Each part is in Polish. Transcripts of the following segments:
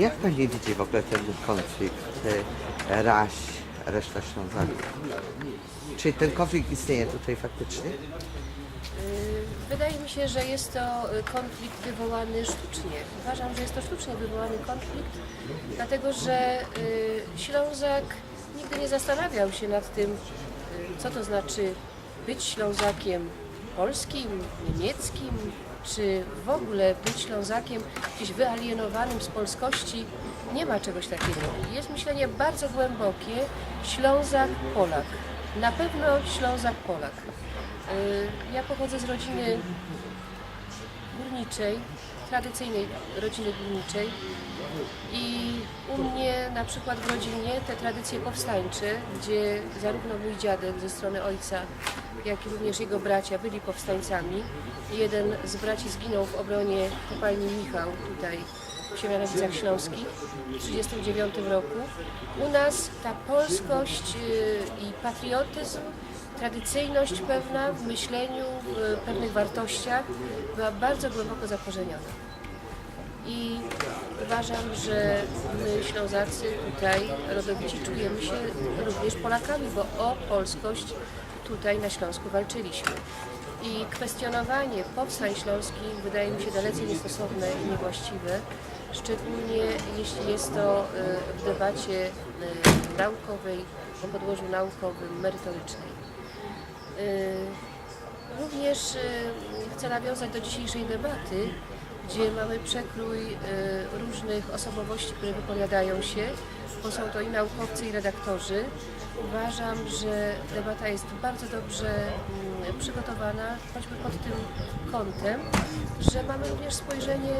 Jak Pani widzi w ogóle ten konflikt e, raś, reszta Ślązaków? Czy ten konflikt istnieje tutaj faktycznie? Wydaje mi się, że jest to y, konflikt wywołany sztucznie. Uważam, że jest to sztucznie wywołany konflikt, dlatego że y, Ślązak nigdy nie zastanawiał się nad tym, y, co to znaczy być Ślązakiem polskim, niemieckim, czy w ogóle być Ślązakiem gdzieś wyalienowanym z polskości. Nie ma czegoś takiego. Jest myślenie bardzo głębokie Ślązak-Polak. Na pewno Ślązak-Polak. Y, Ja pochodzę z rodziny górniczej, tradycyjnej rodziny górniczej i u mnie na przykład w rodzinie te tradycje powstańcze, gdzie zarówno mój dziadek ze strony ojca, jak i również jego bracia byli powstańcami. Jeden z braci zginął w obronie kopalni Michał tutaj w Siemianowicach Śląskich w 1939 roku. U nas ta polskość y, i patriotyzm tradycyjność pewna w myśleniu, w pewnych wartościach była bardzo głęboko zakorzeniona. I uważam, że my Ślązacy tutaj, rodowici, czujemy się również Polakami, bo o polskość tutaj na Śląsku walczyliśmy. I kwestionowanie powstań śląskich wydaje mi się dalece niestosowne i niewłaściwe, szczególnie jeśli jest to y, w debacie y, naukowej, o podłożu naukowym, merytorycznej. Y, Również chcę nawiązać do dzisiejszej debaty, gdzie mamy przekrój y, różnych osobowości, które wypowiadają się, bo są to i naukowcy, i redaktorzy. Uważam, że debata jest bardzo dobrze mm, przygotowana, choćby pod tym kątem, że mamy również spojrzenie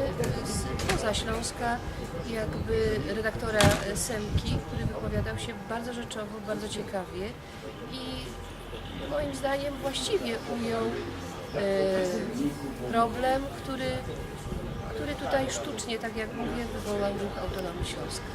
z poza Śląska, jakby redaktora Semki, który wypowiadał się bardzo rzeczowo, bardzo ciekawie i moim zdaniem właściwie ujął e, problem, który, który tutaj sztucznie, tak jak mówię, wywołał ruch autonomii Śląska.